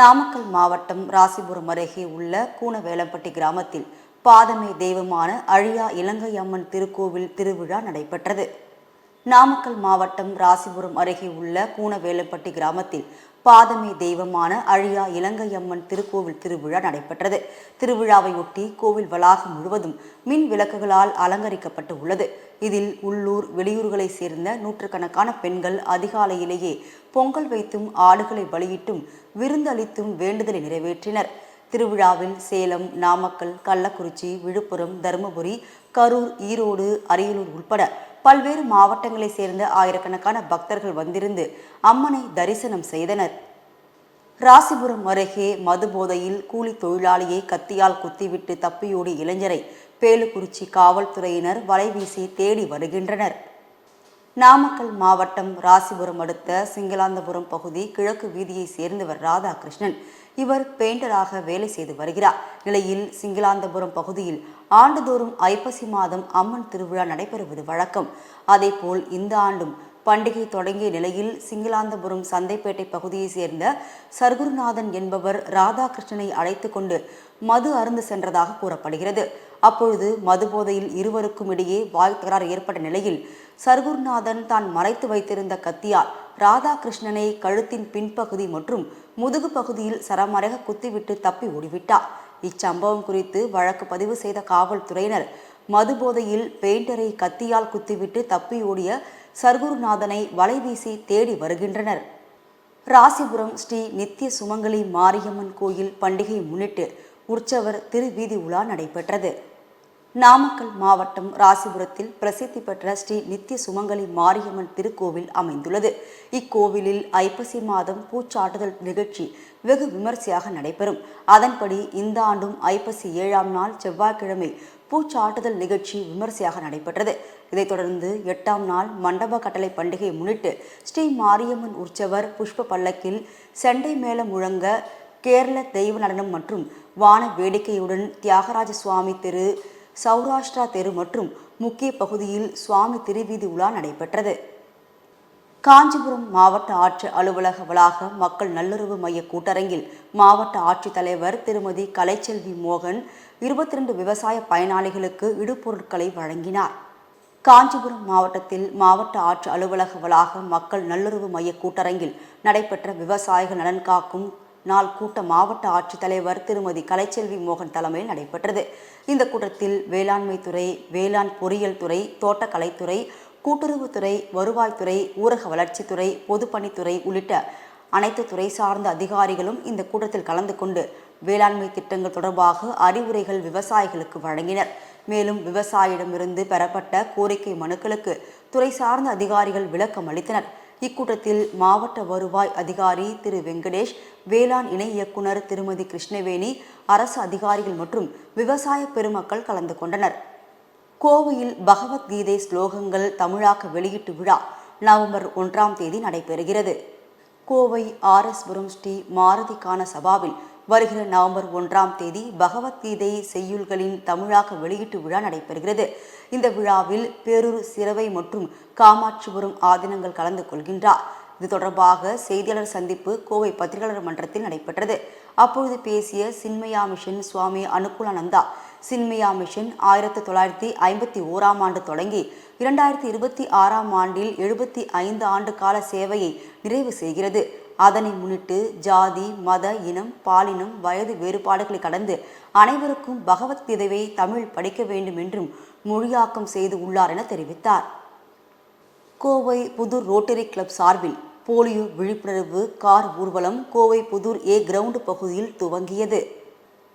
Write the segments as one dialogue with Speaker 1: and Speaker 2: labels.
Speaker 1: நாமக்கல் மாவட்டம் ராசிபுரம் அருகே உள்ள கூனவேலம்பட்டி கிராமத்தில் பாதமே தெய்வமான அழியா இலங்கை அம்மன் திருக்கோவில் திருவிழா நடைபெற்றது. நாமக்கல் மாவட்டம் ராசிபுரம் அருகே உள்ள கூனவேலப்பட்டி கிராமத்தில் பாதமே தெய்வமான அழியா இலங்கை அம்மன் திருக்கோவில் திருவிழா நடைபெற்றது. திருவிழாவையொட்டி கோவில் வளாகம் முழுவதும் மின் விளக்குகளால் அலங்கரிக்கப்பட்டு உள்ளது. இதில் உள்ளூர் வெளியூர்களைச் சேர்ந்த நூற்றுக்கணக்கான பெண்கள் அதிகாலையிலேயே பொங்கல் வைத்தும் ஆடுகளை பலியிட்டும் விருந்தளித்தும் வேண்டுதலை நிறைவேற்றினர். திருவிழாவில் சேலம் நாமக்கல் கள்ளக்குறிச்சி விழுப்புரம் தருமபுரி கரூர் ஈரோடு அரியலூர் உட்பட பல்வேறு மாவட்டங்களைச் சேர்ந்த ஆயிரக்கணக்கான பக்தர்கள் வந்திருந்து அம்மனை தரிசனம் செய்தனர். ராசிபுரம் அருகே மதுபோதையில் கூலி தொழிலாளியை கத்தியால் குத்திவிட்டு தப்பியோடிய இளைஞரை பேலுக்குறிச்சி காவல்துறையினர் வலைவீசி தேடி வருகின்றனர். நாமக்கல் மாவட்டம் ராசிபுரம் அடுத்த சிங்களாந்தபுரம் பகுதி கிழக்கு வீதியை சேர்ந்தவர் ராதாகிருஷ்ணன். இவர் பெயிண்டராக வேலை செய்து வருகிறார். நிலையில் சிங்களாந்தபுரம் பகுதியில் ஆண்டுதோறும் ஐப்பசி மாதம் அம்மன் திருவிழா நடைபெறுவது வழக்கம். அதேபோல் இந்த ஆண்டும் பண்டிகை தொடங்கிய நிலையில் சிங்களாந்தபுரம் சந்தைப்பேட்டை பகுதியைச் சேர்ந்த சர்க்குருநாதன் என்பவர் ராதாகிருஷ்ணனை அழைத்து கொண்டு மது அருந்து சென்றதாக கூறப்படுகிறது. அப்பொழுது மது போதையில் இருவருக்கும் இடையே வாய் தகராறு ஏற்பட்ட நிலையில் சர்க்குருநாதன் தான் மறைத்து வைத்திருந்த கத்தியால் ராதாகிருஷ்ணனை கழுத்தின் பின்பகுதி மற்றும் முதுகு பகுதியில் சரமரக குத்திவிட்டு தப்பி ஓடிவிட்டார். இச்சம்பவம் குறித்து வழக்கு பதிவு செய்த காவல்துறையினர் மது போதையில் பெயிண்டரை கத்தியால் குத்திவிட்டு தப்பி ஓடிய சர்க்குருநாதனை வலைவீசி தேடி வருகின்றனர். ராசிபுரம் ஸ்ரீ நித்திய சுமங்கலி மாரியம்மன் கோயில் பண்டிகை முன்னிட்டு உற்சவர் திருவீதி உலா நடைபெற்றது. நாமக்கல் மாவட்டம் ராசிபுரத்தில் பிரசித்தி பெற்ற ஸ்ரீ நித்திய சுமங்கலி மாரியம்மன் திருக்கோவில் அமைந்துள்ளது. இக்கோவிலில் ஐப்பசி மாதம் பூச்சாட்டுதல் நிகழ்ச்சி வெகு விமர்சையாக நடைபெறும். அதன்படி இந்த ஆண்டும் ஐப்பசி ஏழாம் நாள் செவ்வாய்க்கிழமை பூச்சாட்டுதல் நிகழ்ச்சி விமர்சையாக நடைபெற்றது. இதைத் தொடர்ந்து எட்டாம் நாள் மண்டப கட்டளை பண்டிகையை முன்னிட்டு ஸ்ரீ மாரியம்மன் உற்சவர் புஷ்ப பல்லக்கில் செண்டை மேளம் முழங்க கேரள தெய்வ நடனம் மற்றும் வான வேடிக்கையுடன் தியாகராஜ சுவாமி தெரு சௌராஷ்டிரா தெரு மற்றும் முக்கிய பகுதியில் சுவாமி திருவீதி உலா நடைபெற்றது. காஞ்சிபுரம் மாவட்ட ஆட்சி அலுவலக வளாக மக்கள் நல்லுறவு மைய கூட்டரங்கில் மாவட்ட ஆட்சித்தலைவர் திருமதி கலைச்செல்வி மோகன் இருபத்தி ரெண்டு விவசாய பயனாளிகளுக்கு இடுபொருட்களை வழங்கினார். காஞ்சிபுரம் மாவட்டத்தில் மாவட்ட ஆட்சி அலுவலக வளாக மக்கள் நல்லுறவு மைய கூட்டரங்கில் நடைபெற்ற விவசாயிகள் நலன் காக்கும் நாள் கூட்ட மாவட்ட ஆட்சித்தலைவர் திருமதி கலைச்செல்வி மோகன் தலைமையில் நடைபெற்றது. இந்த கூட்டத்தில் வேளாண்மை துறை வேளாண் பொறியியல் துறை தோட்டக்கலைத்துறை கூட்டுறவுத்துறை வருவாய்த்துறை ஊரக வளர்ச்சித்துறை பொதுப்பணித்துறை உள்ளிட்ட அனைத்து துறை சார்ந்த அதிகாரிகளும் இந்த கூட்டத்தில் கலந்து கொண்டு வேளாண்மை திட்டங்கள் தொடர்பாக அறிவுரைகள் விவசாயிகளுக்கு வழங்கினர். மேலும் விவசாயிடமிருந்து பெறப்பட்ட கோரிக்கை மனுக்களுக்கு துறை சார்ந்த அதிகாரிகள் விளக்கம் அளித்தனர். இக்கூட்டத்தில் மாவட்ட வருவாய் அதிகாரி திரு வெங்கடேஷ் வேளாண் இணை இயக்குனர் திருமதி கிருஷ்ணவேணி அரசு அதிகாரிகள் மற்றும் விவசாய பெருமக்கள் கலந்து கொண்டனர். கோவையில் பகவத்கீதை ஸ்லோகங்கள் தமிழாக்க வெளியீட்டு விழா நவம்பர் ஒன்றாம் தேதி நடைபெறுகிறது. கோவை ஆர்எஸ்புரம் ஸ்ரீ மாருதிக்கான சபாவில் வருகிற நவம்பர் ஒன்றாம் தேதி பகவத்கீதை செய்யுள்களின் தமிழாக்க வெளியீட்டு விழா நடைபெறுகிறது. இந்த விழாவில் பேரூர் சிறவை மற்றும் காமாட்சிபுரம் ஆதீனங்கள் கலந்து கொள்கின்றார். இது தொடர்பாக செய்தியாளர் சந்திப்பு கோவை பத்திரிகையாளர் மன்றத்தில் நடைபெற்றது. அப்பொழுது பேசிய சின்மயா மிஷன் சுவாமி அனுகூலானந்தா சின்மயா மிஷன் ஆயிரத்தி தொள்ளாயிரத்தி ஐம்பத்தி ஓராம் ஆண்டு தொடங்கி இரண்டாயிரத்தி இருபத்தி ஆறாம் ஆண்டில் எழுபத்தி ஐந்து ஆண்டு கால சேவையை நிறைவு செய்கிறது. அதனை முன்னிட்டு ஜாதி மத இனம் பாலினம் வயது வேறுபாடுகளை கடந்து அனைவருக்கும் பகவத்கீதையை தமிழ் படிக்க வேண்டும் என்றும் மொழியாக்கம் செய்து உள்ளார் என தெரிவித்தார். கோவை புதூர் ரோட்டரி கிளப் சார்பில் போலியோ விழிப்புணர்வு கார் ஊர்வலம் கோவை புதூர் ஏ கிரவுண்டு பகுதியில் துவங்கியது.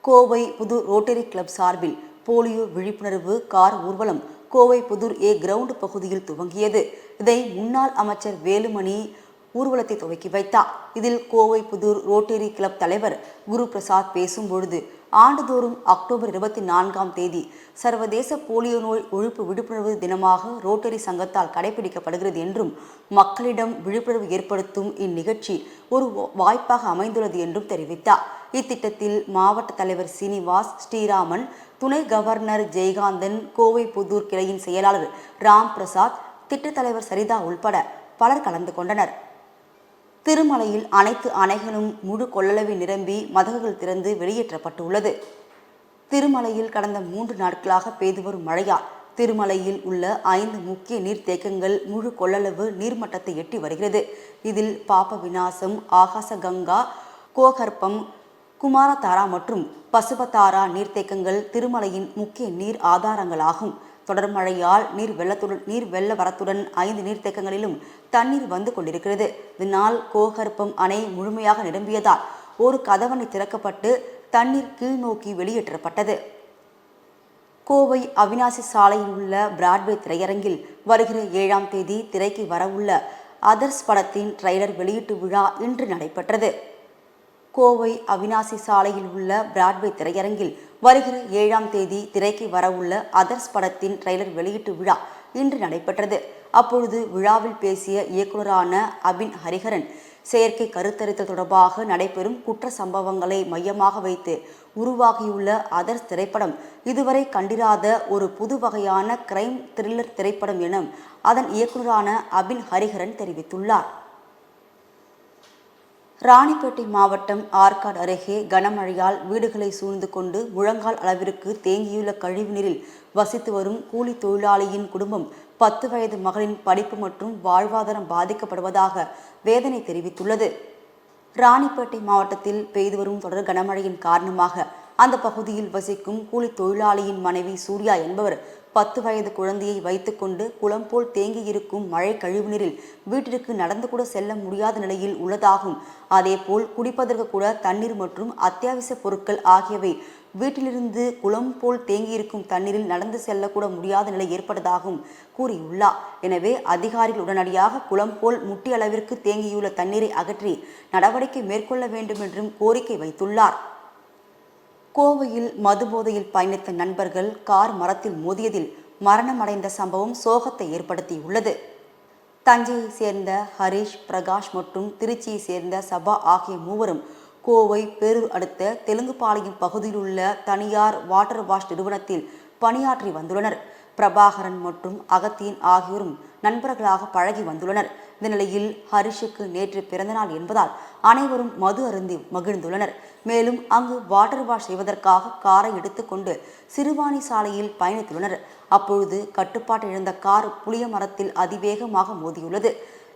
Speaker 1: கோவை புதூர் ரோட்டரி கிளப் சார்பில் போலியோ விழிப்புணர்வு கார் ஊர்வலம் கோவை புதூர் ஏ கிரவுண்டு பகுதியில் துவங்கியது. இதை முன்னாள் அமைச்சர் வேலுமணி ஊர்வலத்தை துவக்கி வைத்தார். இதில் கோவை புதூர் ரோட்டரி கிளப் தலைவர் குரு பிரசாத் பேசும்பொழுது ஆண்டுதோறும் அக்டோபர் இருபத்தி நான்காம் தேதி சர்வதேச போலியோ நோய் ஒழிப்பு விழிப்புணர்வு தினமாக ரோட்டரி சங்கத்தால் கடைபிடிக்கப்படுகிறது என்றும் மக்களிடம் விழிப்புணர்வு ஏற்படுத்தும் இந்நிகழ்ச்சி ஒரு வாய்ப்பாக அமைந்துள்ளது என்றும் தெரிவித்தார். இத்திட்டத்தில் மாவட்ட தலைவர் சீனிவாஸ் ஸ்ரீராமன் துணை கவர்னர் ஜெயகாந்தன் கோவை புதூர் கிளையின் செயலாளர் ராம் பிரசாத் திட்டத் தலைவர் சரிதா உள்பட பலர் கலந்து கொண்டனர். திருமலையில் அனைத்து அணைகளும் முழு கொள்ளளவை நிரம்பி மதகுகள் திறந்து வெளியேற்றப்பட்டுள்ளது. திருமலையில் கடந்த மூன்று நாட்களாக பெய்து வரும் மழையால் திருமலையில் உள்ள ஐந்து முக்கிய நீர்த்தேக்கங்கள் முழு கொள்ளளவு நீர்மட்டத்தை எட்டி வருகிறது. இதில் பாப விநாசம் ஆகாசகங்கா கோகர்ப்பம் குமாரதாரா மற்றும் பசுபத்தாரா நீர்த்தேக்கங்கள் திருமலையின் முக்கிய நீர் ஆதாரங்களாகும். தொடர் மழையால் நீர் வெள்ளத்துடன் நீர் வெள்ள வரத்துடன் ஐந்து நீர்த்தேக்கங்களிலும் தண்ணீர் வந்து கொண்டிருக்கிறது. இதனால் கோகர்ப்பம் அணை முழுமையாக நிரம்பியதால் ஒரு கதவணை திறக்கப்பட்டு தண்ணீர் கீழ்நோக்கி வெளியேற்றப்பட்டது. கோவை அவினாசி சாலையில் உள்ள பிராட்வே திரையரங்கில் வருகிற ஏழாம் தேதி திரைக்கு வரவுள்ள அதர்ஸ் படத்தின் ட்ரெய்லர் வெளியீட்டு விழா இன்று நடைபெற்றது. கோவை அவினாசி சாலையில் உள்ள பிராட்வே திரையரங்கில் வருகிற ஏழாம் தேதி திரைக்கு வரவுள்ள அதர்ஸ் படத்தின் ட்ரெய்லர் வெளியீட்டு விழா இன்று நடைபெற்றது. அப்பொழுது விழாவில் பேசிய இயக்குனரான அபின் ஹரிஹரன் செயற்கை கருத்தரித்தல் தொடர்பாக நடைபெறும் குற்ற சம்பவங்களை மையமாக வைத்து உருவாகியுள்ள அதர்ஸ் திரைப்படம் இதுவரை கண்டிராத ஒரு புது வகையான கிரைம் த்ரில்லர் திரைப்படம் என அதன் இயக்குனரான அபின் ஹரிஹரன் தெரிவித்துள்ளார். ராணிப்பேட்டை மாவட்டம் ஆற்காடு அருகே கனமழையால் வீடுகளை சூழ்ந்து கொண்டு முழங்கால் அளவிற்கு தேங்கியுள்ள கழிவுநீரில் வசித்து வரும் கூலி தொழிலாளியின் குடும்பம் பத்து வயது மகளின் படிப்பு மற்றும் வாழ்வாதாரம் பாதிக்கப்படுவதாக வேதனை தெரிவித்துள்ளது. ராணிப்பேட்டை மாவட்டத்தில் பெய்து வரும் தொடர் கனமழையின் காரணமாக அந்த பகுதியில் வசிக்கும் கூலி தொழிலாளியின் மனைவி சூர்யா என்பவர் பத்து வயது குழந்தையை வைத்துக்கொண்டு குளம் போல் தேங்கியிருக்கும் மழை கழிவுநீரில் வீட்டிற்கு நடந்து கூட செல்ல முடியாத நிலையில் உள்ளதாகும். அதேபோல் குடிப்பதற்கு கூட தண்ணீர் மற்றும் அத்தியாவசிய பொருட்கள் ஆகியவை வீட்டிலிருந்து குளம் போல் தேங்கியிருக்கும் தண்ணீரில் நடந்து செல்லக்கூட முடியாத நிலை ஏற்பட்டதாகவும் கூறியுள்ளார். எனவே அதிகாரிகள் உடனடியாக குளம் போல் முட்டி அளவிற்கு தேங்கியுள்ள தண்ணீரை அகற்றி நடவடிக்கை மேற்கொள்ள வேண்டும் என்றும் கோரிக்கை வைத்துள்ளார். கோவையில் மதுபோதையில் பயணித்த நண்பர்கள் கார் மரத்தில் மோதியதில் மரணமடைந்த சம்பவம் சோகத்தை ஏற்படுத்தியுள்ளது. தஞ்சையை சேர்ந்த ஹரிஷ் பிரகாஷ் மற்றும் திருச்சியை சேர்ந்த சபா ஆகிய மூவரும் கோவை பேரூர் அடுத்த தெலுங்குபாளையம் பகுதியில் உள்ள தனியார் வாட்டர் வாஷ் நிறுவனத்தில் பணியாற்றி வந்துள்ளனர். பிரபாகரன் மற்றும் அகத்தியன் ஆகியோரும் நண்பர்களாக பழகி வந்துள்ளனர். இந்த நிலையில் ஹரிஷுக்கு நேற்று பிறந்தநாள் என்பதால் அனைவரும் மது அருந்தி மகிழ்ந்துள்ளனர். மேலும் அங்கு வாட்டர் வாஷ் செய்வதற்காக காரை எடுத்துக்கொண்டு சிறுவாணி சாலையில் பயணித்துள்ளனர். அப்பொழுது கட்டுப்பாட்டு இழந்த கார் புளிய மரத்தில் அதிவேகமாக மோதியுள்ளது.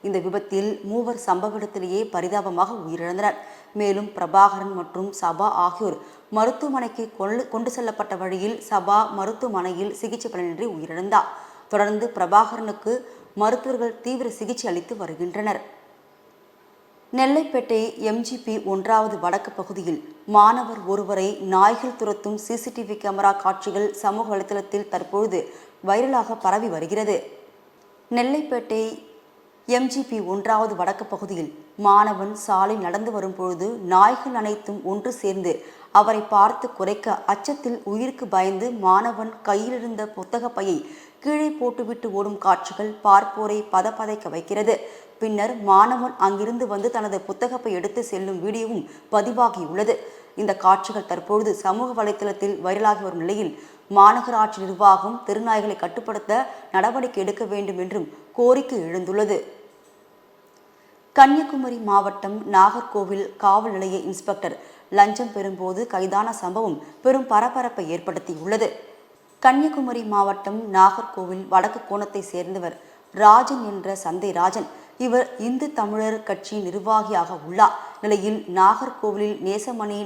Speaker 1: இந்த விபத்தில் மூவர் சம்பவ இடத்திலேயே பரிதாபமாக உயிரிழந்தனர். மேலும் பிரபாகரன் மற்றும் சபா ஆகியோர் மருத்துவமனைக்கு கொண்டு கொண்டு செல்லப்பட்ட வழியில் சபா மருத்துவமனையில் சிகிச்சை பலனின்றி உயிரிழந்தார். தொடர்ந்து பிரபாகரனுக்கு மருத்துவர்கள் தீவிர சிகிச்சை அளித்து வருகின்றனர். நெல்லைப்பேட்டை எம்ஜிபி ஒன்றாவது வடக்கு பகுதியில் மாணவர் ஒருவரை நாய்கள் துரத்தும் சிசிடிவி கேமரா காட்சிகள் சமூக வலைதளத்தில் தற்பொழுது வைரலாக பரவி வருகிறது. நெல்லைப்பேட்டை எம்ஜிபி ஒன்றாவது வடக்கு பகுதியில் மாணவன் சாலை நடந்து வரும் பொழுது நாய்கள் அனைத்தும் ஒன்று சேர்ந்து அவரை பார்த்து குறைக்க அச்சத்தில் உயிருக்கு பயந்து மாணவன் கையிலிருந்த புத்தக பையை கீழே போட்டுவிட்டு ஓடும் காட்சிகள் பார்ப்போரை பதப்பதைக்க வைக்கிறது. பின்னர் மாணவன் அங்கிருந்து வந்து தனது புத்தகப்பை எடுத்து செல்லும் வீடியோவும் பதிவாகியுள்ளது. இந்த காட்சிகள் தற்பொழுது சமூக வலைதளத்தில் வைரலாகி வரும் நிலையில் மாநகராட்சி நிர்வாகம் தெருநாய்களை கட்டுப்படுத்த நடவடிக்கை எடுக்க வேண்டும் என்றும் கோரிக்கை எழுந்துள்ளது. கன்னியாகுமரி மாவட்டம் நாகர்கோவில் காவல் நிலைய இன்ஸ்பெக்டர் லஞ்சம் பெறும்போது கைதான சம்பவம் பெரும் பரபரப்பை ஏற்படுத்தியுள்ளது. கன்னியாகுமரி மாவட்டம் நாகர்கோவில் வடக்கு கோணத்தை சேர்ந்தவர் ராஜன் என்ற சந்தை ராஜன். இவர் இந்து தமிழர் கட்சி நிர்வாகியாக உள்ளார். நிலையில் நாகர்கோவிலில் நேசமணி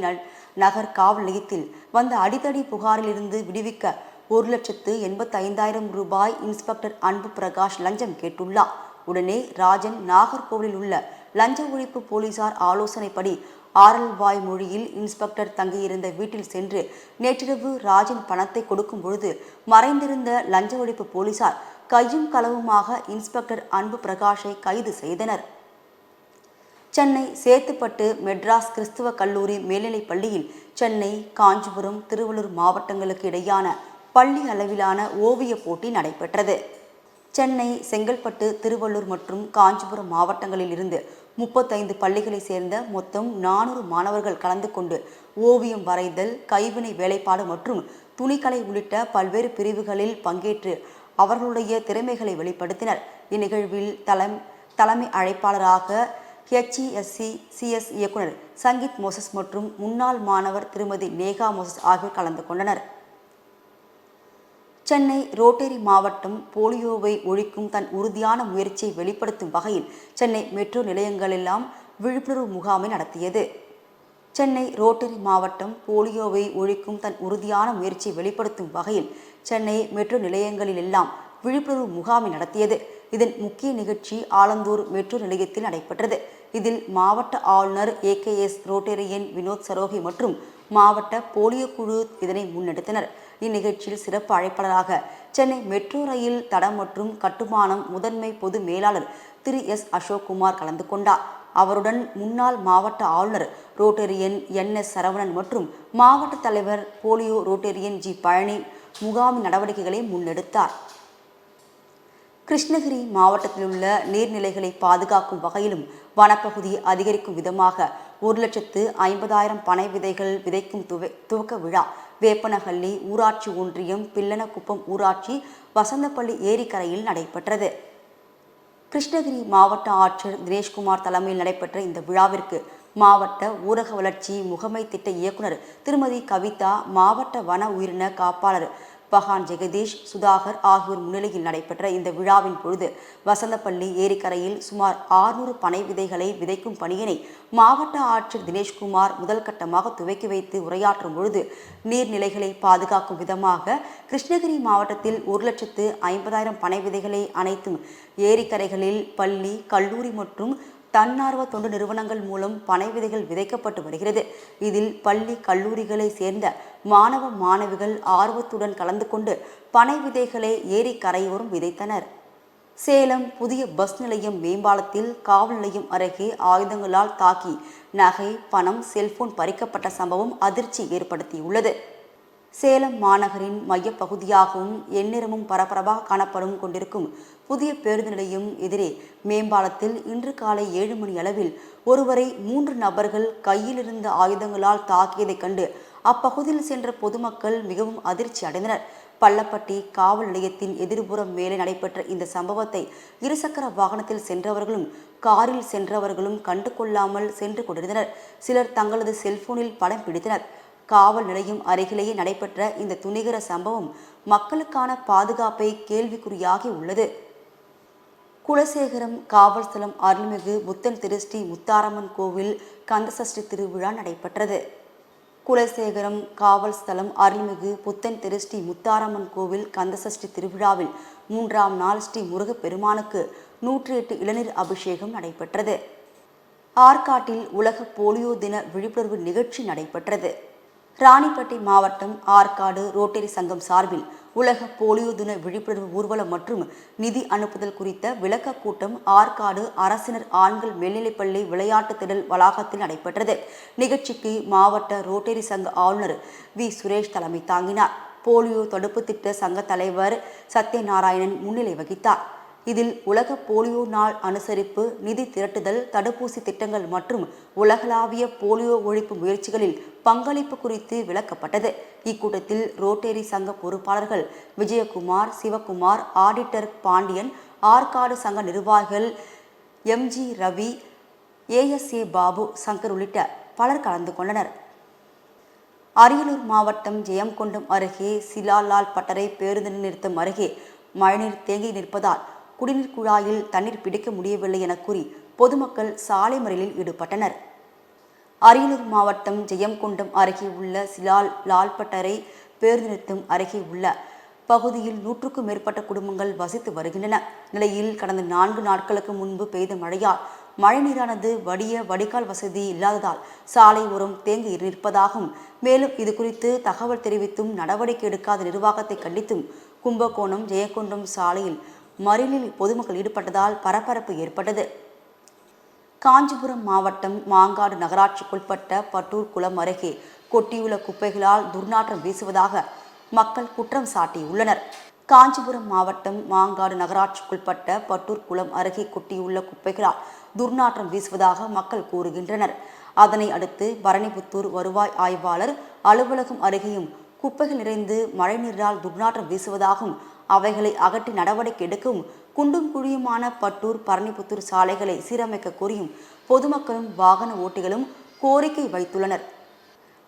Speaker 1: நகர் காவல் நிலையத்தில் வந்த அடித்தடி புகாரிலிருந்து விடுவிக்க ஒரு லட்சத்து எண்பத்தி ஐந்தாயிரம் ரூபாய் இன்ஸ்பெக்டர் அன்பு பிரகாஷ் லஞ்சம் கேட்டுள்ளார். உடனே ராஜன் நாகர்கோவிலில் உள்ள லஞ்ச ஒழிப்பு போலீசார் ஆலோசனைப்படி ஆரல்வாய் மொழியில் இன்ஸ்பெக்டர் தங்கியிருந்த வீட்டில் சென்று நேற்றிரவு ராஜின் பணத்தை கொடுக்கும் பொழுது மறைந்திருந்த லஞ்ச ஒழிப்பு போலீசார் கையும் களவுமாக இன்ஸ்பெக்டர் அன்பு பிரகாஷை கைது செய்தனர். சென்னை சேத்துப்பட்டு மெட்ராஸ் கிறிஸ்துவ கல்லூரி மேல்நிலைப் பள்ளியில் சென்னை காஞ்சிபுரம் திருவள்ளூர் மாவட்டங்களுக்கு இடையான பள்ளி அளவிலான ஓவியப் போட்டி நடைபெற்றது. சென்னை செங்கல்பட்டு திருவள்ளூர் மற்றும் காஞ்சிபுரம் மாவட்டங்களில் இருந்து முப்பத்தைந்து பள்ளிகளை சேர்ந்த மொத்தம் நானூறு மாணவர்கள் கலந்து கொண்டு ஓவியம் வரைதல் கைவினை வேலைப்பாடு மற்றும் துணிக்கலை உள்ளிட்ட பல்வேறு பிரிவுகளில் பங்கேற்று அவர்களுடைய திறமைகளை வெளிப்படுத்தினர். இந்நிகழ்வில் தலம் தலைமை அழைப்பாளராக ஹெச்இஎஸ்சி சிஎஸ் இயக்குனர் சங்கீத் மோசஸ் மற்றும் முன்னாள் மாணவர் திருமதி நேகா மோசஸ் ஆகியோர் கலந்து கொண்டனர். சென்னை ரோட்டரி மாவட்டம் போலியோவை ஒழிக்கும் தன் உறுதியான முயற்சியை வெளிப்படுத்தும் வகையில் சென்னை மெட்ரோ நிலையங்களெல்லாம் விழிப்புணர்வு முகாமை நடத்தியது. சென்னை ரோட்டரி மாவட்டம் போலியோவை ஒழிக்கும் தன் உறுதியான முயற்சியை வெளிப்படுத்தும் வகையில் சென்னை மெட்ரோ நிலையங்களிலெல்லாம் விழிப்புணர்வு முகாமை நடத்தியது. இதன் முக்கிய நிகழ்ச்சி ஆலந்தூர் மெட்ரோ நிலையத்தில் நடைபெற்றது. இதில் மாவட்ட ஆளுநர் ஏகேஎஸ் ரோட்டேரியன் வினோத் சரோகி மற்றும் மாவட்ட போலியோ குழு இதனை முன்னெடுத்தனர். இந்நிகழ்ச்சியில் சிறப்பு அழைப்பாளராக சென்னை மெட்ரோ ரயில் தடம் மற்றும் கட்டுமானம் முதன்மை பொது மேலாளர் திரு எஸ் அசோக்குமார் கலந்து கொண்டார். அவருடன் முன்னாள் மாவட்ட ஆளுநர் ரோட்டரியன் என் எஸ் சரவணன் மற்றும் மாவட்ட தலைவர் போலியோ ரோட்டரியன் ஜி பழனி முகாம் நடவடிக்கைகளை முன்னெடுத்தார். கிருஷ்ணகிரி மாவட்டத்தில் உள்ள நீர்நிலைகளை பாதுகாக்கும் வகையிலும் வனப்பகுதியை அதிகரிக்கும் விதமாக ஒரு லட்சத்து ஐம்பதாயிரம் பனை விதைகள் விதைக்கும் துவ துவக்க விழா. வேப்பனஹள்ளி ஊராட்சி ஒன்றியம் பில்லனக்குப்பம் ஊராட்சி வசந்தப்பள்ளி ஏரிக்கரையில் நடைபெற்றது. கிருஷ்ணகிரி மாவட்ட ஆட்சியர் தினேஷ்குமார் தலைமையில் நடைபெற்ற இந்த விழாவிற்கு மாவட்ட ஊரக வளர்ச்சி முகமை திட்ட இயக்குனர் திருமதி கவிதா மாவட்ட வன உயிரின காப்பாளர் பகான் ஜெகதீஷ் சுதாகர் ஆகியோர் முன்னிலையில் நடைபெற்ற இந்த விழாவின் பொழுது வசந்தப்பள்ளி ஏரிக்கரையில் சுமார் ஆறுநூறு பனை விதைகளை விதைக்கும் பணியினை மாவட்ட ஆட்சியர் தினேஷ்குமார் முதல் கட்டமாக துவக்கி வைத்து உரையாற்றும் பொழுது நீர்நிலைகளை பாதுகாக்கும் விதமாக கிருஷ்ணகிரி மாவட்டத்தில் ஒரு லட்சத்து ஐம்பதாயிரம் பனை விதைகளை அனைத்தும் ஏரிக்கரைகளில் பள்ளி கல்லூரி மற்றும் தன்னார்வ தொண்டு நிறுவனங்கள் மூலம் பனை விதைகள் விதைக்கப்பட்டு வருகிறது. இதில் பள்ளி கல்லூரிகளை சேர்ந்த மாணவ மாணவிகள் ஆர்வத்துடன் கலந்து கொண்டு பனை விதைகளை ஏரி கரையோரம் விதைத்தனர். சேலம் புதிய பஸ் நிலையம் மேம்பாலத்தில் காவல் நிலையம் அருகே ஆயுதங்களால் தாக்கி நகை பணம் செல்போன் பறிக்கப்பட்ட சம்பவம் அதிர்ச்சி ஏற்படுத்தியுள்ளது. சேலம் மாநகரின் மையப்பகுதியாகவும் எண்ணிறமும் பரபரப்பாக காணப்படும் கொண்டிருக்கும் புதிய பேருந்து நிலையம் எதிரே மேம்பாலத்தில் இன்று காலை ஏழு மணி அளவில் ஒருவரை மூன்று நபர்கள் கையில் இருந்த ஆயுதங்களால் தாக்கியதைக் கண்டு அப்பகுதியில் சென்ற பொதுமக்கள் மிகவும் அதிர்ச்சி அடைந்தனர். பள்ளப்பட்டி காவல் நிலையத்தின் எதிர்புறம் மேலே நடைபெற்ற இந்த சம்பவத்தை இருசக்கர வாகனத்தில் சென்றவர்களும் காரில் சென்றவர்களும் கண்டு கொள்ளாமல் சென்று கொண்டிருந்தனர். சிலர் தங்களது செல்போனில் படம் பிடித்தனர். காவல் நிலையம் அருகிலேயே நடைபெற்ற இந்த துணிகர சம்பவம் மக்களுக்கான பாதுகாப்பை கேள்விக்குறியாகி உள்ளது. குலசேகரம் காவல் ஸ்தலம் அருள்மிகு புத்தன் ஸ்ரீ முத்தாரம்மன் கோவில் கந்தசஷ்டி திருவிழா நடைபெற்றது. குலசேகரம் காவல்ஸ்தலம் அருள்மிகு புத்தன் திருஷ்டி முத்தாரம்மன் கோவில் கந்தசஷ்டி திருவிழாவில் மூன்றாம் நாள் ஸ்ரீ முருகப்பெருமானுக்கு நூற்றி எட்டு இளநீர் அபிஷேகம் நடைபெற்றது. ஆற்காட்டில் உலக போலியோ தின விழிப்புணர்வு நிகழ்ச்சி நடைபெற்றது. ராணிப்பேட்டை மாவட்டம் ஆற்காடு ரோட்டரி சங்கம் சார்பில் உலக போலியோ தின விழிப்புணர்வு ஊர்வலம் மற்றும் நிதி அனுப்புதல் குறித்த விளக்க கூட்டம் ஆற்காடு அரசினர் ஆண்கள் மேல்நிலைப்பள்ளி விளையாட்டு திடல் வளாகத்தில் நடைபெற்றது. நிகழ்ச்சிக்கு மாவட்ட ரோட்டரி சங்க ஆளுநர் வி. சுரேஷ் தலைமை தாங்கினார். போலியோ தடுப்பு திட்ட சங்க தலைவர் சத்யநாராயணன் முன்னிலை வகித்தார். இதில் உலக போலியோ நாள் அனுசரிப்பு நிதி திரட்டுதல் தடுப்பூசி திட்டங்கள் மற்றும் உலகளாவிய போலியோ ஒழிப்பு முயற்சிகளில் பங்களிப்பு குறித்து விளக்கப்பட்டது. இக்கூட்டத்தில் ரோட்டரி சங்க பொறுப்பாளர்கள் விஜயகுமார் சிவகுமார் ஆடிட்டர் பாண்டியன் ஆற்காடு சங்க நிர்வாகிகள் எம்ஜி ரவி ஏஎஸ்ஏ பாபு சங்கர் உள்ளிட்ட பலர் கலந்து கொண்டனர். அரியலூர் மாவட்டம் ஜெயங்கொண்டம் அருகே சிலாலால் பட்டறை பேருந்து நிறுத்தம் அருகே மழைநீர் தேங்கி நிற்பதால் குடிநீர் குழாயில் தண்ணீர் பிடிக்க முடியவில்லை என கூறி பொதுமக்கள் சாலை மறியலில் ஈடுபட்டனர். அரியலூர் மாவட்டம் ஜெயங்கொண்டம் அருகே உள்ள சிலால் லால்பட்டரை பேருந்து நிறுத்தம் அருகே உள்ள பகுதியில் நூற்றுக்கும் மேற்பட்ட குடும்பங்கள் வசித்து வருகின்றன. நிலையில் கடந்த நான்கு நாட்களுக்கு முன்பு பெய்த மழையால் மழைநீரானது வடிய வடிகால் வசதி இல்லாததால் சாலை ஓரம் தேங்கி நிற்பதாகவும் மேலும் இது குறித்து தகவல் தெரிவித்தும் நடவடிக்கை எடுக்காத நிர்வாகத்தை கண்டித்தும் கும்பகோணம் ஜெயக்கொண்டம் சாலையில் மறியலில் பொதுமக்கள் ஈடுபட்டதால் பரபரப்பு ஏற்பட்டது. காஞ்சிபுரம் மாவட்டம் மாங்காடு நகராட்சிக்குட்பட்ட பட்டூர் குளம் அருகே கொட்டியுள்ள குப்பைகளால் துர்நாற்றம் வீசுவதாக மக்கள் குற்றம் சாட்டியுள்ளனர். காஞ்சிபுரம் மாவட்டம் மாங்காடு நகராட்சிக்குட்பட்ட பட்டூர் குளம் அருகே கொட்டியுள்ள குப்பைகளால் துர்நாற்றம் வீசுவதாக மக்கள் கூறுகின்றனர். அதனை அடுத்து பரணிபுத்தூர் வருவாய் ஆய்வாளர் அலுவலகம் அருகேயும் குப்பைகள் நிறைந்து மழைநீரால் துர்நாற்றம் வீசுவதாகவும் அவைகளை அகற்றி நடவடிக்கை எடுக்கவும் குண்டும் குழியுமான பட்டூர் பரணிபுத்தூர் சாலைகளை சீரமைக்க கோரியும் பொதுமக்களும் வாகன ஓட்டிகளும் கோரிக்கை வைத்துள்ளனர்.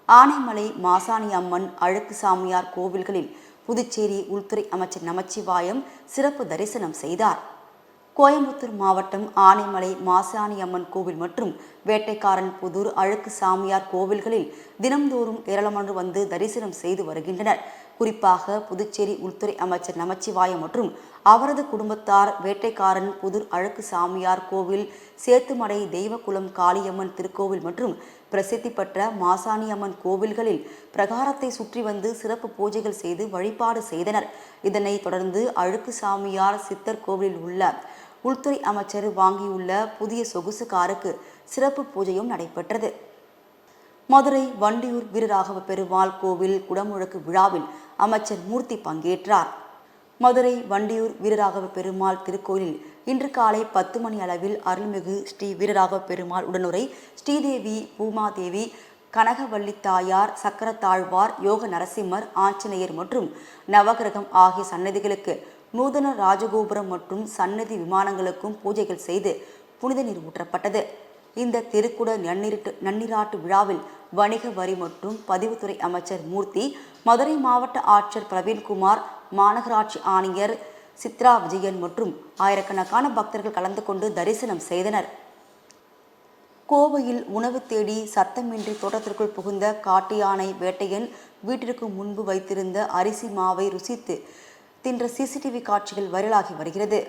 Speaker 1: ஆனைமலை மாசாணி அம்மன் அழகு சாமியார் கோவில்களில் புதுச்சேரி உள்துறை அமைச்சர் நமச்சிவாயம் சிறப்பு தரிசனம் செய்தார். கோயம்புத்தூர் மாவட்டம் ஆனைமலை மாசாணி அம்மன் கோவில் மற்றும் வேட்டைக்காரன் புதூர் அழுக்கு சாமியார் கோவில்களில் தினம்தோறும் ஏராளமானோர் வந்து தரிசனம் செய்து வருகின்றனர். குறிப்பாக புதுச்சேரி உள்துறை அமைச்சர் நமச்சிவாயம் மற்றும் அவரது குடும்பத்தார் வேட்டைக்காரன் புதூர் அழுக்கு சாமியார் கோவில் சேத்துமடை தெய்வக்குளம் காளியம்மன் திருக்கோவில் மற்றும் பிரசித்தி பெற்ற மாசாணியம்மன் கோவில்களில் பிரகாரத்தை சுற்றி வந்து சிறப்பு பூஜைகள் செய்து வழிபாடு செய்தனர். இதனைத் தொடர்ந்து அழுக்கு சாமியார் சித்தர் கோவிலில் உள்ள உள்துறை அமைச்சர் வாங்கியுள்ள புதிய சொகுசு காருக்கு சிறப்பு பூஜையும் நடைபெற்றது. மதுரை வண்டியூர் வீரராகவ பெருமாள் கோவில் குடமுழக்கு விழாவில் அமைச்சர் மூர்த்தி பங்கேற்றார். மதுரை வண்டியூர் வீரராகவ பெருமாள் திருக்கோயிலில் இன்று காலை பத்து மணி அளவில் அருள்மிகு ஸ்ரீ வீரராகவ பெருமாள் உடனுரை ஸ்ரீதேவி பூமாதேவி கனகவல்லி தாயார் சக்கரத்தாழ்வார் யோக நரசிம்மர் ஆஞ்சநேயர் மற்றும் நவகிரகம் ஆகிய சன்னதிகளுக்கு நூதன ராஜகோபுரம் மற்றும் சன்னதி விமானங்களுக்கும் பூஜைகள் செய்து புனித நீர் ஊற்றப்பட்டது. இந்த திருக்குட நன்னீரிட்டு நன்னிராட்டு விழாவில் வணிக வரி மற்றும் பதிவுத்துறை அமைச்சர் மூர்த்தி மதுரை மாவட்ட ஆட்சியர் பிரவீன்குமார் மாநகராட்சி ஆணையர் சித்ரா விஜயன் மற்றும் ஆயிரக்கணக்கான பக்தர்கள் கலந்து கொண்டு தரிசனம் செய்தனர். கோவையில் உணவு தேடி சத்தமின்றி தோட்டத்திற்குள் புகுந்த காட்டு யானை வேட்டையன் வீட்டிற்கு முன்பு வைத்திருந்த அரிசி மாவை ருசித்து தின்ற சிசிடிவி காட்சிகள் வைரலாகி வருகிறது.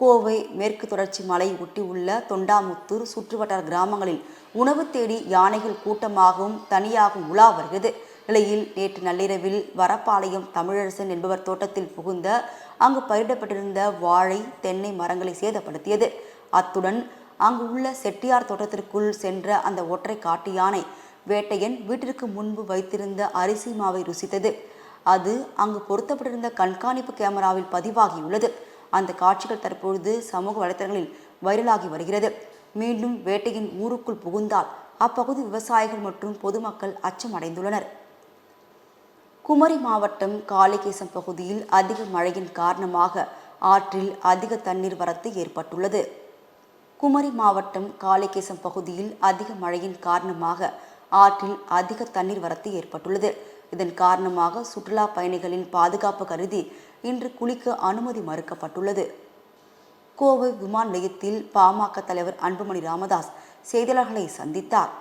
Speaker 1: கோவை மேற்கு தொடர்ச்சி மலை ஒட்டியுள்ள தொண்டாமுத்தூர் சுற்றுவட்டார கிராமங்களில் உணவு தேடி யானைகள் கூட்டமாகவும் தனியாகவும் உலா வருகிறது. நிலையில் நேற்று நள்ளிரவில் வரப்பாளையம் தமிழரசன் என்பவர் தோட்டத்தில் புகுந்த அங்கு பயிரிடப்பட்டிருந்த வாழை தென்னை மரங்களை சேதப்படுத்தியது. அத்துடன் அங்கு உள்ள செட்டியார் தோட்டத்திற்குள் சென்ற அந்த ஒற்றை காட்டு யானை வேட்டையன் வீட்டிற்கு முன்பு வைத்திருந்த அரிசி மாவை ருசித்தது. அது அங்கு பொருத்தப்பட்டிருந்த கண்காணிப்பு கேமராவில் பதிவாகியுள்ளது. அந்த காட்சிகள் தற்பொழுது சமூக வலைத்தளங்களில் வைரலாகி வருகிறது. மீண்டும் வேட்டையின் ஊருக்குள் புகுந்தால் அப்பகுதி விவசாயிகள் மற்றும் பொதுமக்கள் அச்சமடைந்துள்ளனர். குமரி மாவட்டம் காளிகேசம் பகுதியில் அதிக மழையின் காரணமாக ஆற்றில் அதிக தண்ணீர் வரத்து ஏற்பட்டுள்ளது. குமரி மாவட்டம் காளிகேசம் பகுதியில் அதிக மழையின் காரணமாக ஆற்றில் அதிக தண்ணீர் வரத்து ஏற்பட்டுள்ளது. இதன் காரணமாக சுற்றுலா பயணிகளின் பாதுகாப்பு கருதி இன்று குளிக்க அனுமதி மறுக்கப்பட்டுள்ளது. கோவை விமான நிலையத்தில் பாமக தலைவர் அன்புமணி ராமதாஸ் செய்தியாளர்களை சந்தித்தார்.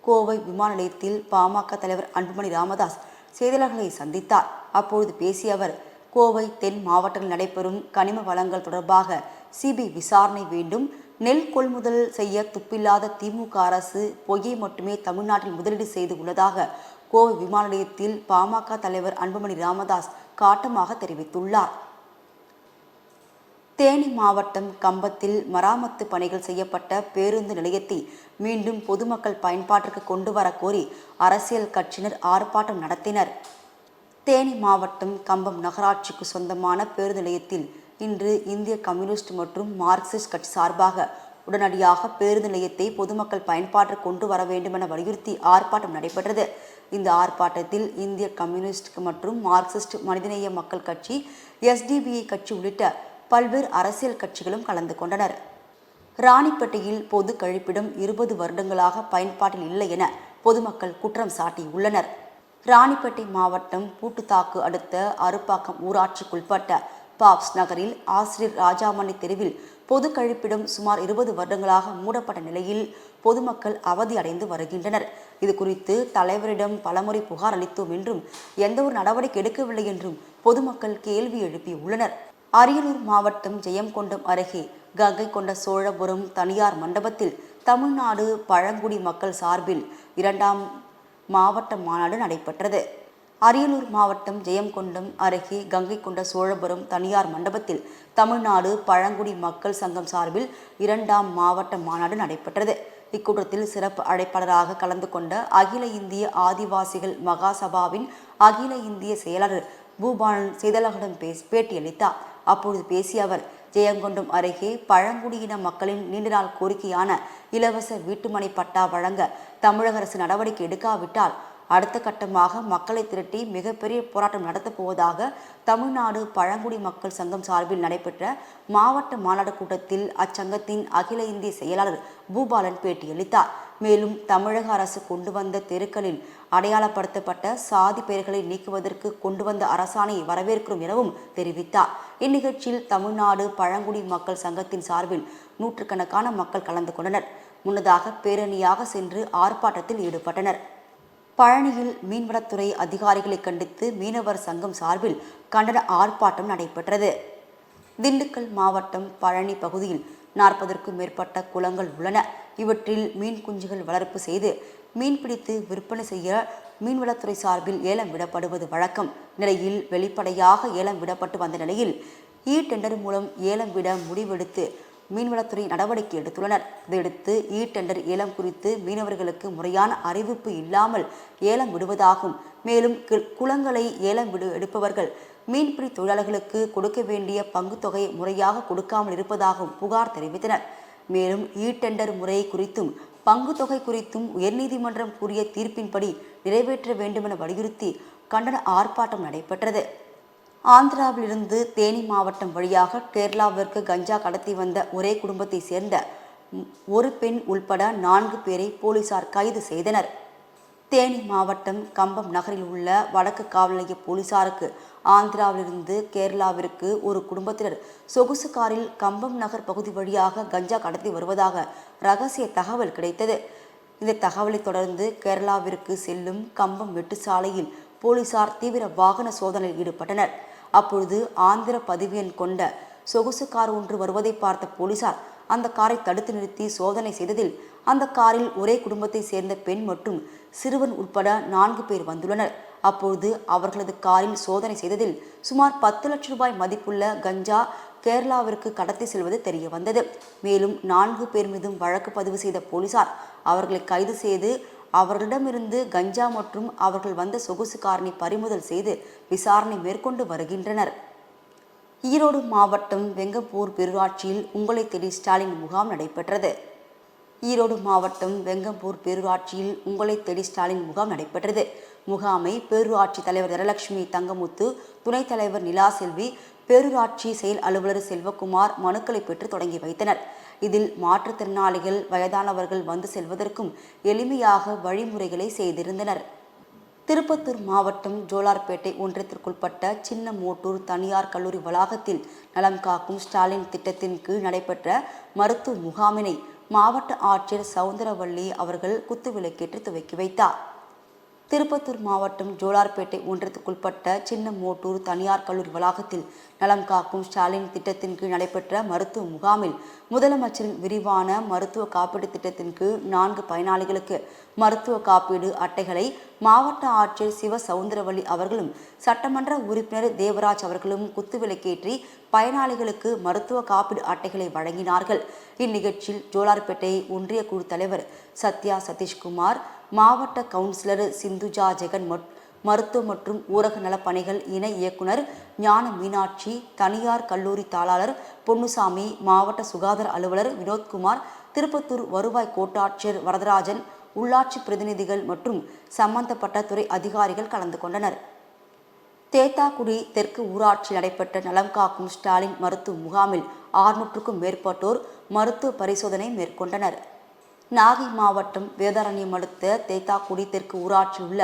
Speaker 1: கோவை விமான நிலையத்தில் பாமக தலைவர் அன்புமணி ராமதாஸ் செய்தியாளர்களை சந்தித்தார். அப்பொழுது பேசிய அவர் கோவை தென் மாவட்டத்தில் நடைபெறும் கனிம வளங்கள் தொடர்பாக சிபிஐ விசாரணை வேண்டும். நெல் கொள்முதல் செய்ய துப்பில்லாத திமுக அரசு பொய்யை மட்டுமே தமிழ்நாட்டில் முதலீடு செய்து உள்ளதாக கோவை விமான நிலையத்தில் பாமக தலைவர் அன்புமணி ராமதாஸ் காட்டமாக தெரிவித்துள்ளார். தேனி மாவட்டம் கம்பத்தில் மராமத்து பணிகள் செய்யப்பட்ட பேருந்து நிலையத்தை மீண்டும் பொதுமக்கள் பயன்பாட்டிற்கு கொண்டு வர கோரி அரசியல் கட்சியினர் ஆர்ப்பாட்டம் நடத்தினர். தேனி மாவட்டம் கம்பம் நகராட்சிக்கு சொந்தமான பேருந்து நிலையத்தில் இன்று இந்திய கம்யூனிஸ்ட் மற்றும் மார்க்சிஸ்ட் கட்சி சார்பாக உடனடியாக பேருந்து நிலையத்தை பொதுமக்கள் பயன்பாட்டிற்கு கொண்டு வர வேண்டும் என வலியுறுத்தி ஆர்ப்பாட்டம் நடைபெற்றது. இந்த ஆர்ப்பாட்டத்தில் இந்திய கம்யூனிஸ்ட் மற்றும் மார்க்சிஸ்ட் மனிதநேய மக்கள் கட்சி எஸ்டிபிஐ கட்சி உள்ளிட்ட பல்வேறு அரசியல் கட்சிகளும் கலந்து கொண்டனர். ராணிப்பேட்டையில் பொது கழிப்பிடம் இருபது வருடங்களாக பயன்பாட்டில் இல்லை என பொதுமக்கள் குற்றம் சாட்டியுள்ளனர். ராணிப்பேட்டை மாவட்டம் பூட்டுத்தாக்கு அடுத்த அருப்பாக்கம் ஊராட்சிக்குட்பட்ட பாப்ஸ் நகரில் ஆசிரியர் ராஜாமணி தெருவில் பொது கழிப்பிடம் சுமார் இருபது வருடங்களாக மூடப்பட்ட நிலையில் பொதுமக்கள் அவதி அடைந்து வருகின்றனர். இது குறித்து தலைவரிடம் பலமுறை புகார் அளித்தோம் என்றும் எந்த ஒரு நடவடிக்கை எடுக்கவில்லை என்றும் பொதுமக்கள் கேள்வி எழுப்பியுள்ளனர். அரியலூர் மாவட்டம் ஜெயங்கொண்டம் அருகே கங்கை கொண்ட சோழபுரம் தனியார் மண்டபத்தில் தமிழ்நாடு பழங்குடி மக்கள் சார்பில் இரண்டாம் மாவட்ட மாநாடு நடைபெற்றது. அரியலூர் மாவட்டம் ஜெயங்கொண்டம் அருகே கங்கை கொண்ட சோழபுரம் தனியார் மண்டபத்தில் தமிழ்நாடு பழங்குடி மக்கள் சங்கம் சார்பில் இரண்டாம் மாவட்ட மாநாடு நடைபெற்றது. இக்கூட்டத்தில் சிறப்பு அழைப்பாளராக கலந்து கொண்ட அகில இந்திய ஆதிவாசிகள் மகாசபாவின் அகில இந்திய செயலாளர் பூபாலன் செய்தியாளர்களிடம் பேசி பேட்டியளித்தார். அப்பொழுது பேசிய அவர் ஜெயங்கொண்டம் அருகே பழங்குடியின மக்களின் நீண்ட நாள் கோரிக்கையான இலவச வீட்டுமனை பட்டா வழங்க தமிழக அரசு நடவடிக்கை எடுக்காவிட்டால் அடுத்த கட்டமாக மக்களை திரட்டி மிகப்பெரிய போராட்டம் நடத்தப் போவதாக தமிழ்நாடு பழங்குடி மக்கள் சங்கம் சார்பில் நடைபெற்ற மாவட்ட மாநாடு கூட்டத்தில் அச்சங்கத்தின் அகில இந்திய செயலாளர் பூபாலன் பேட்டியளித்தார். மேலும் தமிழக அரசு கொண்டு வந்த தெருக்களில் அடையாளப்படுத்தப்பட்ட சாதி பெயர்களை நீக்குவதற்கு கொண்டு வந்த அரசாணையை வரவேற்கிறோம் எனவும் தெரிவித்தார். இந்நிகழ்ச்சியில் தமிழ்நாடு பழங்குடி மக்கள் சங்கத்தின் சார்பில் நூற்றுக்கணக்கான மக்கள் கலந்து கொண்டனர். முன்னதாக பேரணியாக சென்று ஆர்ப்பாட்டத்தில் ஈடுபட்டனர். பழனியில் மீன்வளத்துறை அதிகாரிகளை கண்டித்து மீனவர் சங்கம் சார்பில் கண்டன ஆர்ப்பாட்டம் நடைபெற்றது. திண்டுக்கல் மாவட்டம் பழனி பகுதியில் நாற்பதற்கும் மேற்பட்ட குளங்கள் உள்ளன. இவற்றில் மீன் குஞ்சுகள் வளர்ப்பு செய்து மீன் பிடித்து விற்பனை செய்ய மீன்வளத்துறை சார்பில் ஏலம் விடப்படுவது வழக்கம். நிலையில் வெளிப்படையாக ஏலம் விடப்பட்டு வந்த நிலையில் இ டெண்டர் மூலம் ஏலம் விட முடிவெடுத்து மீன்வளத்துறை நடவடிக்கை எடுத்துள்ளனர். இதையடுத்து இ டெண்டர் ஏலம் குறித்து மீனவர்களுக்கு முறையான அறிவிப்பு இல்லாமல் ஏலம் விடுவதாகும். மேலும் குளங்களை ஏலம் விடு எடுப்பவர்கள் மீன்பிடி தொழிலாளர்களுக்கு கொடுக்க வேண்டிய பங்குத் தொகை முறையாக கொடுக்காமல் இருப்பதாகவும் புகார் தெரிவித்தனர். மேலும் இ டெண்டர் முறை குறித்தும் பங்கு தொகை குறித்தும் உயர்நீதிமன்றம் கூறிய தீர்ப்பின்படி நிறைவேற்ற வேண்டுமென வலியுறுத்தி கண்டன ஆர்ப்பாட்டம் நடைபெற்றது. ஆந்திராவிலிருந்து தேனி மாவட்டம் வழியாக கேரளாவிற்கு கஞ்சா கடத்தி வந்த ஒரே குடும்பத்தை சேர்ந்த ஒரு பெண் உள்பட நான்கு பேரை போலீசார் கைது செய்தனர். தேனி மாவட்டம் கம்பம் நகரில் உள்ள வடக்கு காவல் நிலைய போலீசாருக்கு ஆந்திராவிலிருந்து கேரளாவிற்கு ஒரு குடும்பத்தினர் சொகுசு காரில் கம்பம் நகர் பகுதி வழியாக கஞ்சா கடத்தி வருவதாக ரகசிய தகவல் கிடைத்தது. இந்த தகவலை தொடர்ந்து கேரளாவிற்கு செல்லும் கம்பம் வெட்டு சாலையில் போலீசார் தீவிர வாகன சோதனையில் ஈடுபட்டனர். அப்பொழுது ஆந்திர பதிவியன் கொண்ட சொகுசு கார் ஒன்று வருவதை பார்த்த போலீசார் அந்த காரை தடுத்து நிறுத்தி சோதனை செய்ததில் அந்த காரில் ஒரே குடும்பத்தை சேர்ந்த பெண் மற்றும் சிறுவன் உட்பட நான்கு பேர் வந்துள்ளனர். அப்பொழுது அவர்களது காரில் சோதனை செய்ததில் சுமார் பத்து லட்சம் ரூபாய் மதிப்புள்ள கஞ்சா கேரளாவிற்கு கடத்தி செல்வது தெரிய வந்தது மேலும் நான்கு பேர் மீதும் வழக்கு பதிவு செய்த போலீசார் அவர்களை கைது செய்து அவர்களிடமிருந்து கஞ்சா மற்றும் அவர்கள் வந்த சொகுசு காரணி பறிமுதல் செய்து விசாரணை மேற்கொண்டு வருகின்றனர். ஈரோடு மாவட்டம் வெங்கப்பூர் பேரூராட்சியில் உங்களை தேடி ஸ்டாலின் முகாம் நடைபெற்றது. ஈரோடு மாவட்டம் வெங்கம்பூர் பேரூராட்சியில் உங்களை தேடி ஸ்டாலின் முகாம் நடைபெற்றது. முகாமை பேரூராட்சி தலைவர் தனலட்சுமி தங்கமுத்து துணைத் தலைவர் நிலா செல்வி பேரூராட்சி செயல் அலுவலர் செல்வகுமார் மனுக்களை பெற்று தொடங்கி வைத்தனர். இதில் மாற்றுத்திறனாளிகள் வயதானவர்கள் வந்து செல்வதற்கும் எளிமையாக வழிமுறைகளை செய்திருந்தனர். திருப்பத்தூர் மாவட்டம் ஜோலார்பேட்டை ஒன்றியத்திற்குட்பட்ட சின்ன மோட்டூர் தனியார் கல்லூரி வளாகத்தில் நலம் காக்கும் ஸ்டாலின் திட்டத்தின் கீழ் நடைபெற்ற மருத்துவ முகாமினை மாவட்ட ஆட்சியர் சவுந்தரவள்ளி அவர்கள் குத்துவிளக்கேற்று துவக்கி வைத்தார். திருப்பத்தூர் மாவட்டம் ஜோலார்பேட்டை ஒன்றியத்துக்குட்பட்ட சின்ன மோட்டூர் தனியார் கல்லூரி வளாகத்தில் நலம் காக்கும் ஸ்டாலின் திட்டத்தின் கீழ் நடைபெற்ற மருத்துவ முகாமில் முதலமைச்சரின் விரிவான மருத்துவ காப்பீடு திட்டத்தின் கீழ் நான்கு பயனாளிகளுக்கு மருத்துவ காப்பீடு அட்டைகளை மாவட்ட ஆட்சியர் சிவ சவுந்தரவள்ளி அவர்களும் சட்டமன்ற உறுப்பினர் தேவராஜ் அவர்களும் குத்துவிளக்கேற்றி பயனாளிகளுக்கு மருத்துவ காப்பீடு அட்டைகளை வழங்கினார்கள். இந்நிகழ்ச்சியில் ஜோலார்பேட்டை ஒன்றிய குழு தலைவர் சத்யா சதீஷ்குமார் மாவட்ட கவுன்சிலர் சிந்துஜா ஜெகன் மட்- மருத்துவ மற்றும் ஊரக நலப்பணிகள் இணை இயக்குனர் ஞான மீனாட்சி தனியார் கல்லூரி தாளாளர் பொன்னுசாமி மாவட்ட சுகாதார அலுவலர் வினோத்குமார் திருப்பத்தூர் வருவாய் கோட்டாட்சியர் வரதராஜன் உள்ளாட்சி பிரதிநிதிகள் மற்றும் சம்பந்தப்பட்ட துறை அதிகாரிகள் கலந்து கொண்டனர். தேத்தாக்குடி தெற்கு ஊராட்சியில் நடைபெற்ற நலம் காக்கும் ஸ்டாலின் மருத்துவ முகாமில் ஆறுநூற்றுக்கும் மேற்பட்டோர் மருத்துவ பரிசோதனை மேற்கொண்டனர். நாகை மாவட்டம் வேதாரண்யம் அடுத்த தேத்தாக்குடி தெற்கு ஊராட்சியில் உள்ள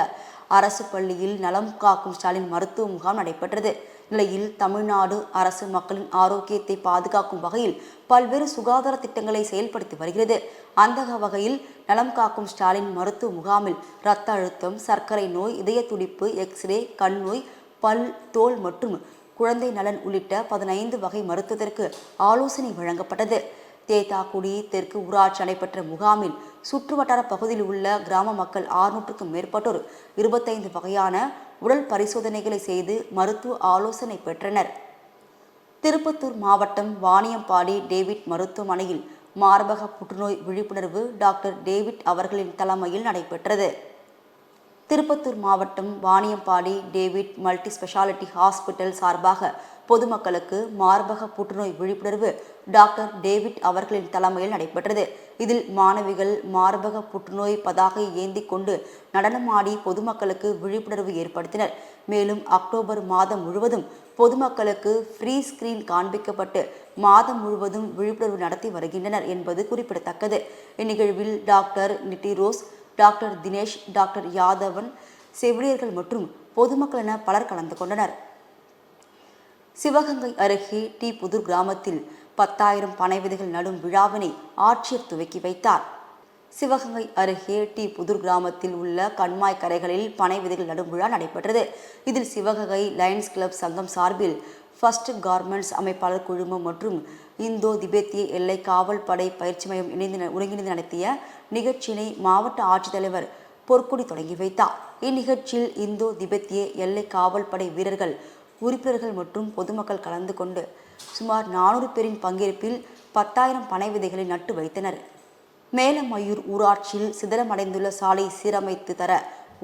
Speaker 1: அரசு பள்ளியில் நலம் காக்கும் ஸ்டாலின் மருத்துவ முகாம் நடைபெற்றது. நிலையில் தமிழ்நாடு அரசு மக்களின் ஆரோக்கியத்தை பாதுகாக்கும் வகையில் பல்வேறு சுகாதார திட்டங்களை செயல்படுத்தி வருகிறது. அந்த வகையில் நலம் காக்கும் ஸ்டாலின் மருத்துவ முகாமில் இரத்த அழுத்தம் சர்க்கரை நோய் இதய துடிப்பு எக்ஸ்ரே கண் நோய் பல் தோல் மற்றும் குழந்தை நலன் உள்ளிட்ட பதினைந்து வகை மருத்துவத்திற்கு ஆலோசனை வழங்கப்பட்டது. தேத்தாக்குடி தெற்கு ஊராட்சி நடைபெற்ற முகாமில் சுற்றுவட்டார பகுதியில் உள்ள கிராம மக்கள் ஆறுநூற்றுக்கும் மேற்பட்டோர் இருபத்தைந்து வகையான உடல் பரிசோதனைகளை செய்து மருத்துவ ஆலோசனை பெற்றனர். திருப்பத்தூர் மாவட்டம் வாணியம்பாடி டேவிட் மருத்துவமனையில் மார்பக புற்றுநோய் விழிப்புணர்வு டாக்டர் டேவிட் அவர்களின் தலைமையில் நடைபெற்றது. திருப்பத்தூர் மாவட்டம் Vaniyambadi David multi speciality hospital சார்பாக பொதுமக்களுக்கு மார்பக புற்றுநோய் விழிப்புணர்வு டாக்டர் டேவிட் அவர்களின் தலைமையில் நடைபெற்றது. இதில் மாணவிகள் மார்பக புற்றுநோய் பதாகை ஏந்தி கொண்டு நடனமாடி பொதுமக்களுக்கு விழிப்புணர்வு ஏற்படுத்தினர். மேலும் அக்டோபர் மாதம் முழுவதும் பொதுமக்களுக்கு ஃப்ரீ ஸ்கிரீன் காண்பிக்கப்பட்டு மாதம் முழுவதும் விழிப்புணர்வு நடத்தி வருகின்றனர் என்பது குறிப்பிடத்தக்கது. இந்நிகழ்வில் doctor Nitti Rose doctor Dinesh doctor Yadavan செவிலியர்கள் மற்றும் பொதுமக்கள் என பலர் கலந்து கொண்டனர். சிவகங்கை அருகே டி புதூர் கிராமத்தில் பத்தாயிரம் பனை விதைகள் நடும் விழாவினை ஆட்சியர் துவக்கி வைத்தார். சிவகங்கை அருகே டி புதூர் கிராமத்தில் உள்ள கண்மாய் கரைகளில் பனை விதைகள் நடும் விழா நடைபெற்றது. இதில் சிவகங்கை லயன்ஸ் கிளப் சங்கம் சார்பில் ஃபர்ஸ்ட் கார்மெண்ட்ஸ் அமைப்பாளர் குழுமம் மற்றும் இந்தோ திபெத்திய எல்லை காவல் படை பயிற்சி மையம் இணைந்து ஒருங்கிணைந்து நடத்திய நிகழ்ச்சியினை மாவட்ட ஆட்சித்தலைவர் பொற்கொடி தொடங்கி வைத்தார். இந்நிகழ்ச்சியில் இந்தோ திபெத்திய எல்லை காவல் படை வீரர்கள் உறுப்பினர்கள் மற்றும் பொதுமக்கள் கலந்து கொண்டு சுமார் நானூறு பேரின் பங்கேற்பில் பத்தாயிரம் பனை விதைகளை நட்டு வைத்தனர். மேலமயூர் ஊராட்சியில் சிதறமடைந்துள்ள சாலை சீரமைத்து தர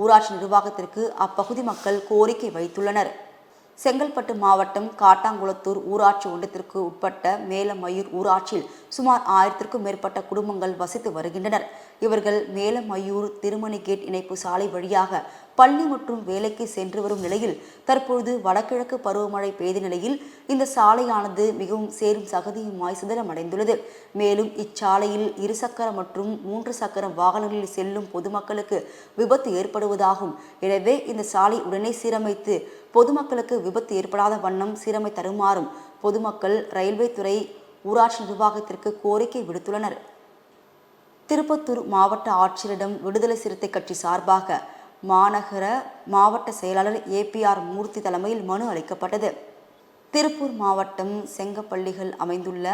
Speaker 1: ஊராட்சி நிர்வாகத்திற்கு அப்பகுதி மக்கள் கோரிக்கை வைத்துள்ளனர். செங்கல்பட்டு மாவட்டம் காட்டாங்குளத்தூர் ஊராட்சி ஒன்றியத்திற்கு உட்பட்ட மேலமயூர் ஊராட்சியில் சுமார் ஆயிரத்திற்கும் மேற்பட்ட குடும்பங்கள் வசித்து வருகின்றனர். இவர்கள் மேலமயூர் திருமணி கேட் இணைப்பு சாலை வழியாக பள்ளி மற்றும் வேலைக்கு சென்று வரும் நிலையில் தற்பொழுது வடகிழக்கு பருவமழை பெய்த நிலையில் இந்த சாலையானது மிகவும் சேரும் சகதியுமாய் சிதறமடைந்துள்ளது. மேலும் இச்சாலையில் இருசக்கர மற்றும் மூன்று சக்கர வாகனங்களில் செல்லும் பொதுமக்களுக்கு விபத்து ஏற்படுவதாகும். எனவே இந்த சாலை உடனே சீரமைத்து பொதுமக்களுக்கு விபத்து ஏற்படாத வண்ணம் சீரமை தருமாறும் பொதுமக்கள் ரயில்வே துறை ஊராட்சி நிர்வாகத்திற்கு கோரிக்கை விடுத்துள்ளனர். திருப்பத்தூர் மாவட்ட ஆட்சியரிடம் விடுதலை சிறுத்தை கட்சி சார்பாக மாநகர மாவட்ட செயலாளர் ஏபிஆர் மூர்த்தி தலைமையில் மனு அளிக்கப்பட்டது. திருப்பூர் மாவட்டம் செங்கப்பள்ளிகள் அமைந்துள்ள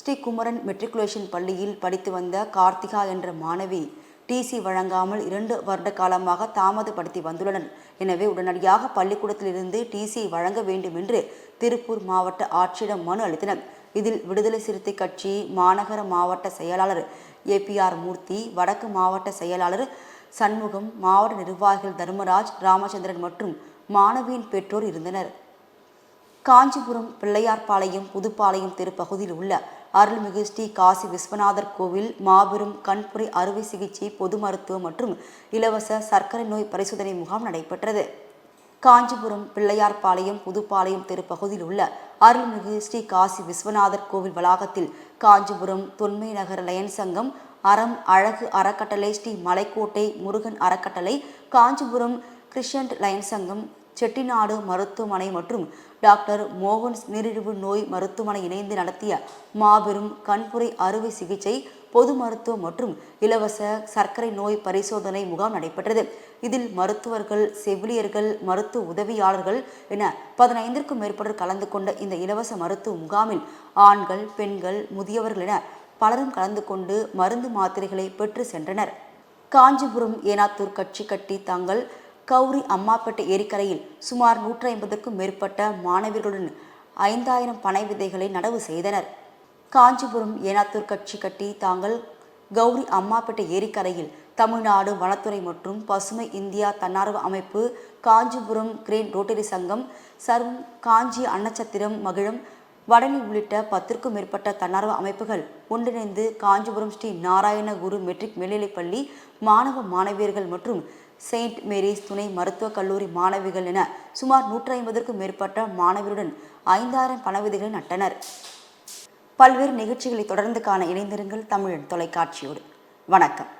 Speaker 1: ஸ்ரீ குமரன் மெட்ரிகுலேஷன் பள்ளியில் படித்து வந்த கார்த்திகா என்ற மாணவி டிசி வழங்காமல் இரண்டு வருட காலமாக தாமதப்படுத்தி வந்துள்ளனர். எனவே உடனடியாக பள்ளிக்கூடத்திலிருந்து டிசி வழங்க வேண்டும் என்று திருப்பூர் மாவட்ட ஆட்சியிடம் மனு அளித்தனர். இதில் விடுதலை சிறுத்தை கட்சி மாநகர மாவட்ட செயலாளர் ஏபிஆர் மூர்த்தி வடக்கு மாவட்ட செயலாளர் சண்முகம் மாவட்ட நிர்வாகிகள் தர்மராஜ் ராமச்சந்திரன் மற்றும் மாணவியின் பெற்றோர் இருந்தனர். காஞ்சிபுரம் பிள்ளையார்பாளையம் புதுப்பாளையம் தெருப்பகுதியில் உள்ள அருள்மிகு ஸ்ரீ காசி விஸ்வநாதர் கோவில் மாபெரும் கண்புரை அறுவை சிகிச்சை பொது மருத்துவம் மற்றும் இலவச சர்க்கரை நோய் பரிசோதனை முகாம் நடைபெற்றது. காஞ்சிபுரம் பிள்ளையார்பாளையம் புதுப்பாளையம் தெருப்பகுதியில் உள்ள அருள்மிகு ஸ்ரீ காசி விஸ்வநாதர் கோவில் வளாகத்தில் காஞ்சிபுரம் தொன்மை நகர லயன் சங்கம் அறம் அழகு அறக்கட்டளை ஸ்ரீ மலைக்கோட்டை முருகன் அறக்கட்டளை காஞ்சிபுரம் கிறிஸ்டியன் லயன் சங்கம் செட்டிநாடு மருத்துவமனை மற்றும் டாக்டர் மோகன் நீரிழிவு நோய் மருத்துவமனை இணைந்து நடத்திய மாபெரும் கண்புரை அறுவை சிகிச்சை பொது மருத்துவம் மற்றும் இலவச சர்க்கரை நோய் பரிசோதனை முகாம் நடைபெற்றது. இதில் மருத்துவர்கள் செவிலியர்கள் மருத்துவ உதவியாளர்கள் என பதினைந்திற்கும் மேற்பட்டோர் கலந்து கொண்ட இந்த இலவச மருத்துவ முகாமில் ஆண்கள் பெண்கள் முதியவர்கள் என பலரும் கலந்து கொண்டு மருந்து மாத்திரைகளை பெற்று சென்றனர். காஞ்சிபுரம் ஏனாத்தூர் கட்சி கட்டி தாங்கள் கௌரி அம்மாப்பேட்டை ஏரிக்கரையில் சுமார் நூற்றி ஐம்பதுக்கும் மேற்பட்ட மாணவிகளுடன் ஐந்தாயிரம் பனை விதைகளை நடவு செய்தனர். காஞ்சிபுரம் ஏனாத்தூர் கட்சி கட்டி தாங்கள் கௌரி அம்மாப்பேட்டை ஏரிக்கரையில் தமிழ்நாடு வனத்துறை மற்றும் பசுமை இந்தியா தன்னார்வ அமைப்பு காஞ்சிபுரம் கிரேன் ரோட்டரி சங்கம் சர்வம் காஞ்சி அன்னச்சத்திரம் மகிழம் வடனி உள்ளிட்ட பத்திற்கும் மேற்பட்ட தன்னார்வ அமைப்புகள் ஒன்றிணைந்து காஞ்சிபுரம் ஸ்ரீ நாராயண குரு மெட்ரிக் மேல்நிலைப்பள்ளி மாணவ மாணவியர்கள் மற்றும் செயின்ட் மேரிஸ் துணை மருத்துவக் கல்லூரி மாணவிகள் என சுமார் நூற்றி ஐம்பதற்கும் மேற்பட்ட மாணவியருடன் ஐந்தாயிரம் பணவிதிகளை நட்டனர். பல்வேறு நிகழ்ச்சிகளை தொடர்ந்து காண இணைந்திருங்கள் தமிழன் தொலைக்காட்சியோடு. வணக்கம்.